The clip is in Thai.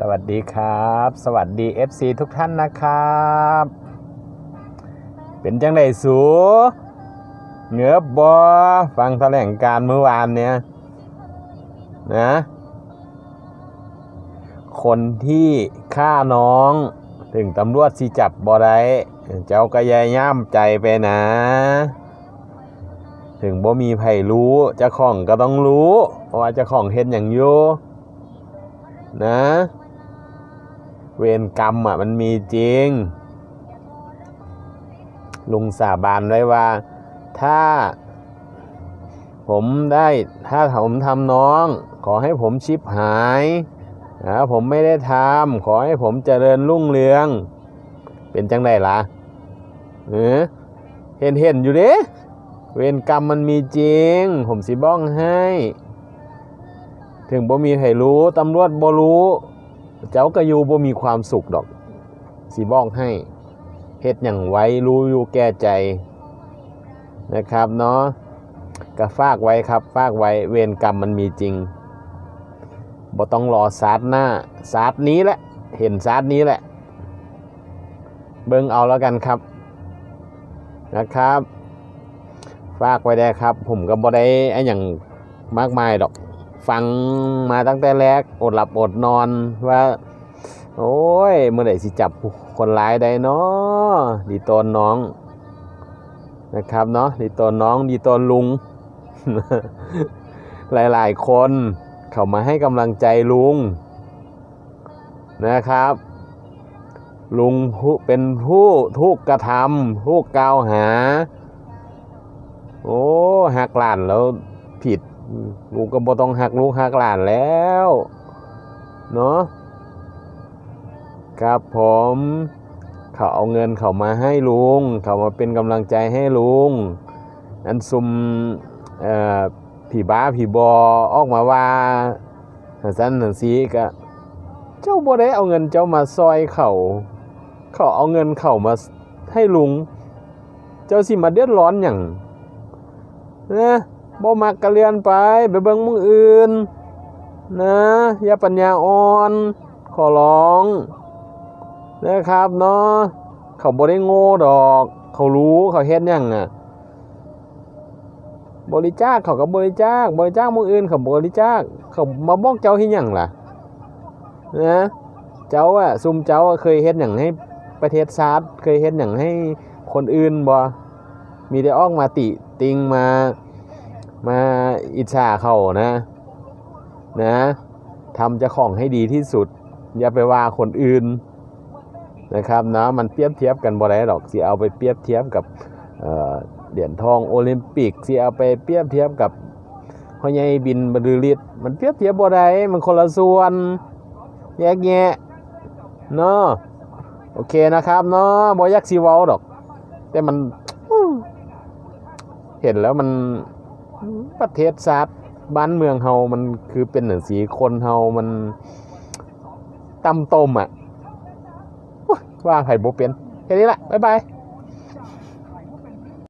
สวัสดีครับ สวัสดี FC ทุกท่านนะครับ เป็นจังไดสูเหงือบอฟังแถลงการเมื่อวานเนี่ยนะ คนที่ฆ่าน้องถึงตำรวจสิจับบ่ได้เจ้าก็อยาย่ามใจไปนะ ถึงบ่มีไผรู้จ้าของก็ต้องรู้ว่าจ้าของเฮ็ดอย่างยู่นะ เวรกรรมอะมันมีจริง ลุงสาบานไว้ว่า ถ้า ผมได้ถ้าผมทำน้อง ขอให้ผมชิบหายนะผมไม่ได้ทำขอให้ผมเจริญรุ่งเรือง เป็นจังไดล่ะเออเห็นเห็นอยู่เด้เวรกรรมมันมีจริง ผมสิบ้องให้ ถึงบ่มีใครรู้ตำรวจบ่รู้ เจ้าก็อยู่บ่มีความสุขดอกสิบ้องให้เฮ็ดอย่างไว้รู้อยู่แก่ใจนะครับเนาะก็ฝากไว้ครับฝากไว้เวรกรรมมันมีจริงบ่ต้องรอศาสตร์หน้าศาสตร์นี้แหละ เห็นศาสตร์นี้แหละ เบิ่งเอาแล้วกันครับนะครับ ฝากไว้ได้ครับ ผมก็บ่ได้ไอ้อย่างมากมายดอก ฟังมาตั้งแต่แรกอดหลับอดนอนว่า โอ้ยเมื่อไหร่สิจับคนร้ายได้เนาะดีตนน้องนะครับเนาะดีตนน้องดีตนลุง หลายๆ คนเข้ามาให้กำลังใจลุงนะครับ ลุงผู้เป็นผู้ทุกกระทำผู้กล่าวหา โอ้หักหลานแล้วผิด ลูกก็บ่ต้องหักลูกหักหลานแล้ว เนาะครับผมเขาเอาเงินเขามาให้ลุง เขามาเป็นกำลังใจให้ลุง อันซุมเอ่อผีบ้าผีบอออกมาว่าหันสันหันสีก็เจ้าบ่ได้เอาเงินเจ้ามาซอยเขาเขาเอาเงินเขามาให้ลุง เจ้าสิมาเดือดร้อนอย่างนะ บ่มักกะเรียนไปไปเบิ่งมึงอื่น นะอย่าปัญญาอ่อน ขอร้อง นะครับเนาะเขาบ่ได้โง่ดอก เขารู้เขาเฮ็ดยังอะ บริจาคเขาก็บริจาคบริจาคมึงอื่นเขาบริจาคเขามาบอกเจ้าเฮ็ดยังล่ะนะเจ้าอะซุมเจ้าเคยเฮ็ดหยังให้ประเทศชาติเคยเฮ็ดหยังให้คนอื่นบ่มีแต่ออกมาติติงมา มาอิจฉาเขานะนะทำเจะของให้ดีที่สุด อย่าไปว่าคนอื่นนะครับนะมันเปรียบเทียบกันบ่ได้หรอกสิเอาไปเปรียบเทียบกับเหรียญทองโอลิมปิกสิเอาไปเปรียบเทียบกับพ่อใหญ่บินบรรลือฤทธิ์มันเปรียบเทียบบ่ได้มันคนละส่วน แยกแยะเนาะโอเคนะครับเนาะบ่อยากสิเว้าดอก แต่มันเห็นแล้วมัน ประเทศชาติบ้านเมืองเฮามันคือเป็นหนังสีคนเฮามันตำต้มอะว่าไผ่บ่เป็นแค่นี้แหละบ๊ายบาย